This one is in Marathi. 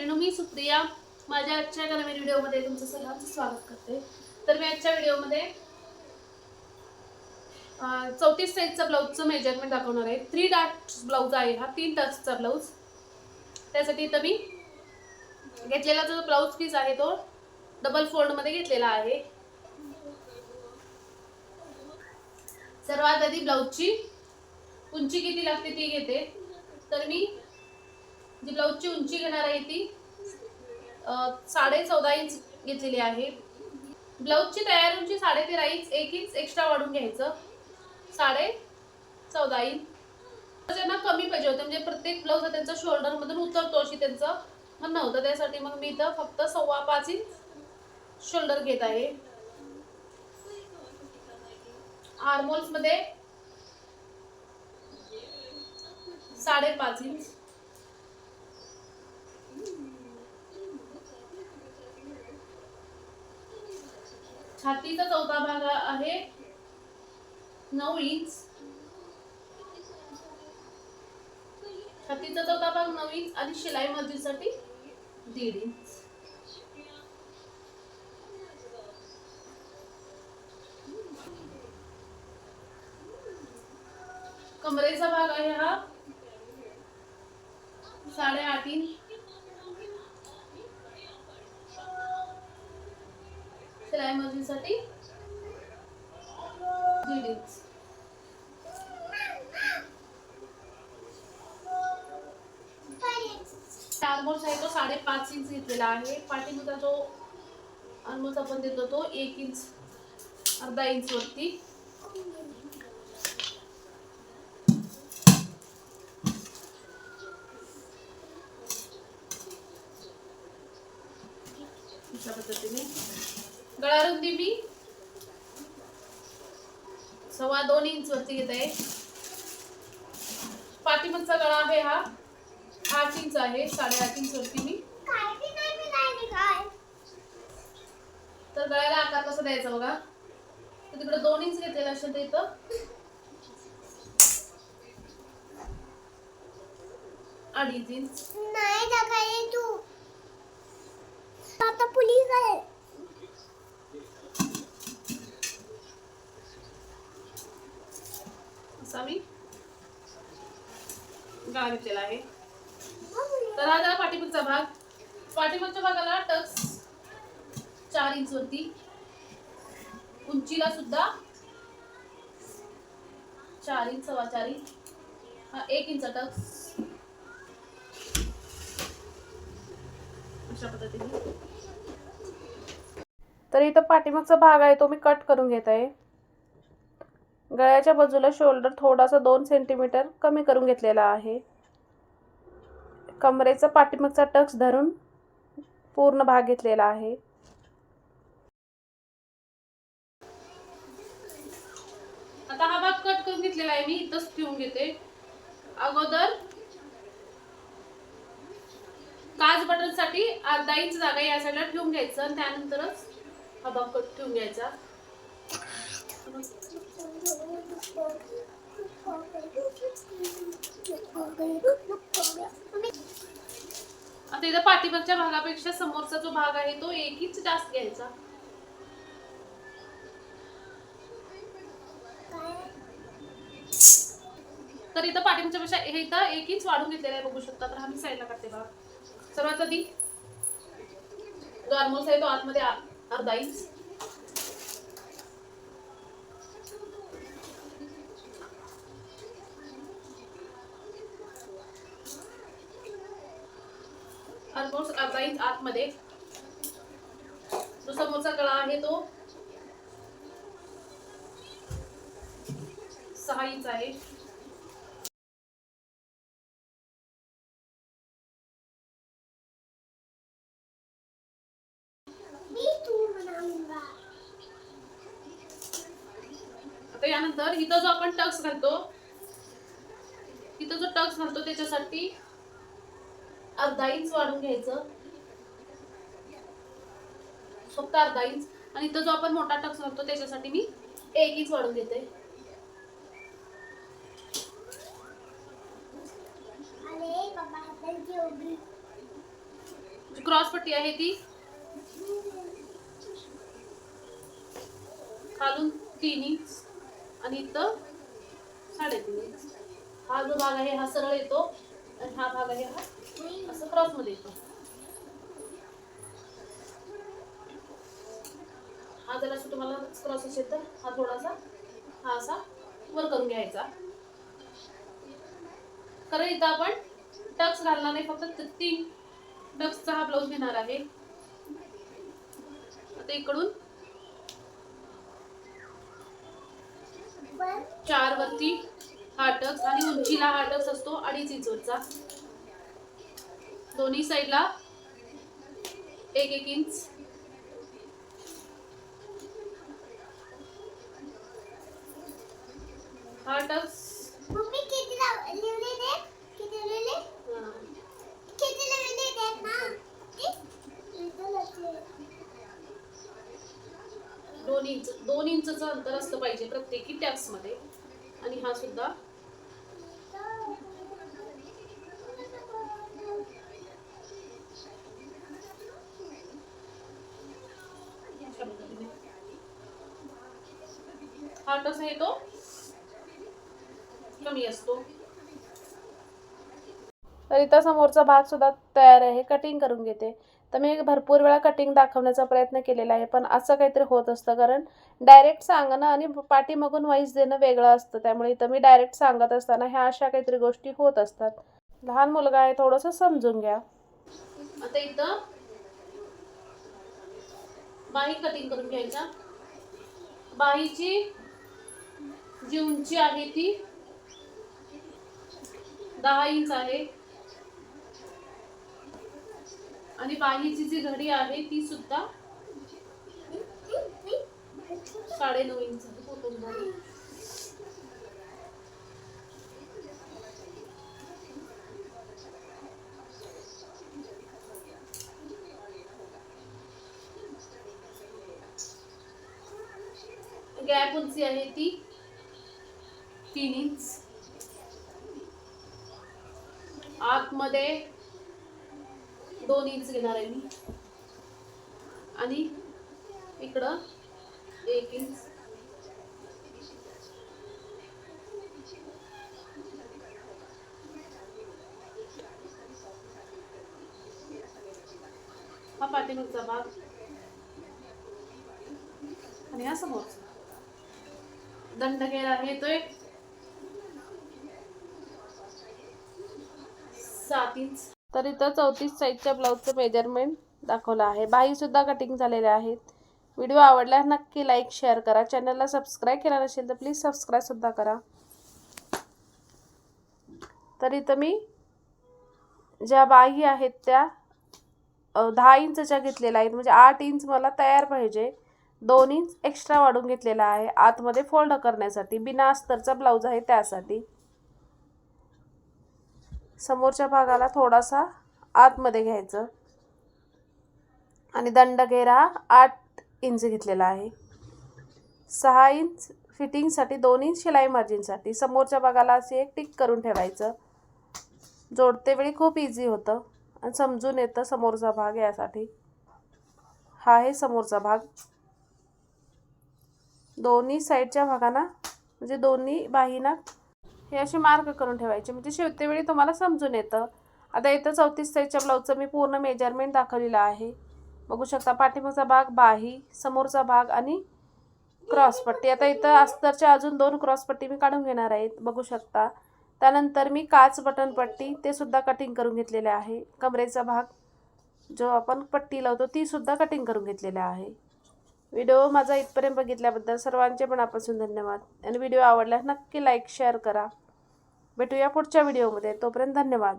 मैत्रिणी मी सुप्रिया. माझ्या आजच्या ग्रामीण व्हिडिओमध्ये तुमचं सर्वांचं स्वागत करते. तर मी आजच्या व्हिडिओमध्ये चौतीस साईजचा ब्लाऊजचं मेजरमेंट दाखवणार आहे. थ्री डाट ब्लाऊज आहे हा तीन टचचा ब्लाऊज. त्यासाठी इथं मी घेतलेला जो ब्लाऊज पीस आहे तो डबल फोल्डमध्ये घेतलेला आहे. सर्वात आधी ब्लाऊजची उंची किती लागते ती घेते. तर मी जी ब्लाऊजची उंची घेणार आहे ती साडे चौदा इंच घेतलेली आहे. ब्लाऊजची तयार उंची म्हणजे साडे तेरा इंच एक इंच एक्स्ट्रा वाढून घ्यायचं. साडे चौदा इंच. ज्यांना कमी पाहिजे होते म्हणजे प्रत्येक ब्लाऊज त्यांचा शोल्डरमधून उतरतो अशी त्यांचं म्हणणं होतं. त्यासाठी मग मी इथं फक्त सव्वा पाच इंच शोल्डर घेत आहे. आर्मोल्समध्ये साडेपाच इंच. छातीचा चौथा भाग आहे. नऊ इंच. छातीचा चौथा भाग नऊ इंच आणि शिलाई मजुरीसाठी दीड इंच. कमरेचा भाग आहे हा. साडेआठ इंच. शिलाई मजुरीसाठी दीड आर्मोल्स आहे तो साडेपाच इंच घेतलेला आहे. पाठीमुचा जो आर्मोल्स आपण देतो तो एक इंच अर्धा इंच वरती. अशा पद्धतीने. गळारुंदी मी. सव्वा दोन इंच वरती घेत आहे. पाठीमागचा गळा आहे हा. आठ इंच आहे साडेआठ इंच वरती मी. तर गळ्याला आकार कसा द्यायचा बघा. तर तिकडे दोन इंच घेतलेला असेल तर इथं. अडीच इंच. नाही टाकाय तू. आता पोलीस असा मी गळा घेतलेला आहे. तर हा झाला पाठीमागचा भाग. पाठीमागच्या भागाला टक्स चार इंच वरती. उंचीला सुद्धा चार इंच सव्वा चार इंच हा एक इंच टक्स. अशा पद्धतीने. तर इथं पाठीमागचा भाग आहे तो मी कट करून घेत आहे. गळ्याच्या बाजूला शोल्डर थोडासा दोन सेंटीमीटर कमी करून घेतलेला आहे. कमरेचा पाठीमागचा टक्स धरून पूर्ण भाग घेतलेला आहे. आता हा भाग कट करून घेतलेला आहे. मी इथंच ठेवून घेते. अगोदर काच बटनसाठी अर्धा इंच जागा या साईडला ठेवून घ्यायचं आणि त्यानंतरच हा भाग कट ठेवून घ्यायचा. आता इथं पाठीमागच्या भागापेक्षा समोरचा जो भाग आहे तो एक इंच जास्त घ्यायचा. तर इथं पाठीमागच्या पेक्षा हे इथं एक इंच वाढून घेतलेला आहे बघू शकता. तर हा मी साईडला काढते बघा. सर्वात आधी जो आर्मोल्स आहे तो आतमध्ये अर्धा इंच ऑलमोस्ट अर्धा इंच आतमध्ये. जो समोरचा गळा आहे तो सहा इंच आहे. आता यानंतर इथं जो आपण टक्स घालतो इथं जो टक्स घालतो त्याच्यासाठी अर्धा इंच वाढून घ्यायचं. फक्त अर्धा इंच आणि इथं जो आपण मोठा टक्स घालतो त्याच्यासाठी मी एक इंच वाढून घेते क्रॉस पट्टी आहे ती. खालून तीन इंच आणि इथं साडेतीन. इंच हा जो भाग आहे हा सरळ येतो. आणि हा भाग आहे हा. असं क्रॉसमध्ये येतो. हा जर असं तुम्हाला क्रॉस असेल तर हा थोडासा हा असा वर करून घ्यायचा. खरं इथं आपण टक्स घालणार नाही फक्त तीन टक्सचा हा ब्लाऊज घेणार आहे. आता इकडून चार वरती हा टक्स आणि उंचीला हा टक्स असतो अडीच इंचवरचा दोन्ही साईडला एक एक इंच. हा. टक्स. दोन इंच दोन इंचचं अंतर असलं पाहिजे प्रत्येकी टॅक्समध्ये आणि हा सुद्धा हा टक्स आहे तो कमी असतो तर इथं समोरचा भाग सुद्धा तयार आहे. कटिंग करून घेते. तर मी भरपूर वेळा कटिंग दाखवण्याचा प्रयत्न केलेला आहे पण असं काहीतरी होत असतं. कारण डायरेक्ट सांगणं आणि पाठीमागून वाईस देणं वेगळं असतं. त्यामुळे इथं मी डायरेक्ट सांगत असताना ह्या अशा काहीतरी गोष्टी होत असतात. लहान मुलगा आहे थोडंसं समजून घ्या. आता इथं बाही कटिंग करून घ्यायचा. बाहीची जी उंची आहे ती दहा इंच आहे. आणि बाहीची जी घडी आहे ती सुद्धा साडे नऊ इंच गॅप उंची आहे ती तीन इंच आतमध्ये दोन इंच घेणार आहे मी. आणि इकडं एक इंच हा पाठीमागचा भाग. आणि हा समोरचा. दंड आहे तो एक सात इंच तर इथं चौतीस साईजच्या ब्लाऊजचं मेजरमेंट दाखवलं आहे. बाही सुद्धा कटिंग झालेल्या आहेत. व्हिडिओ आवडला नक्की लाईक शेअर करा. चॅनलला सबस्क्राईब केला नसेल तर प्लीज सबस्क्राईब सुद्धा करा. तर इथं मी ज्या बाही आहेत त्या दहा इंचच्या घेतलेल्या आहेत. म्हणजे आठ इंच मला तयार पाहिजे. दोन इंच एक्स्ट्रा वाढून घेतलेला आहे. आतमध्ये फोल्ड करण्यासाठी बिना अस्तरचा ब्लाऊज आहे त्यासाठी. समोरच्या भागाला थोडासा आतमध्ये घ्यायचं. आणि दंड घेरा आठ इंच घेतलेला आहे. सहा इंच फिटिंगसाठी दोन इंच शिलाई मार्जिनसाठी समोरच्या भागाला असे एक टिक करून ठेवायचं. जोडते वेळी खूप इझी होतं आणि समजून येतं समोरचा भाग यासाठी. हा आहे समोरचा भाग. दोन्ही साईडच्या भागांना म्हणजे दोन्ही बाहीना हे असे मार्क करून ठेवायचे. म्हणजे शिवते वेळी तुम्हाला समजून येतं. आता इथं चौतीस साईजच्या ब्लाऊजचं मी पूर्ण मेजरमेंट दाखवलेलं आहे. बघू शकता पाठिंबाचा भाग बाही समोरचा भाग आणि क्रॉसपट्टी आता इथं अस्तरच्या अजून दोन क्रॉसपट्टी मी काढून घेणार आहेत बघू शकता. त्यानंतर मी काच बटन पट्टी ते सुद्धा कटिंग करून घेतलेले आहे. कमरेचा भाग जो आपण पट्टी लावतो ती सुद्धा कटिंग करून घेतलेला आहे. व्हिडिओ माझा इथपर्यंत बघितल्याबद्दल सर्वांचे मनापासून धन्यवाद. आणि व्हिडिओ आवडल्यास नक्की लाईक शेअर करा. भेटूया पुढच्या व्हिडिओमध्ये तोपर्यंत धन्यवाद.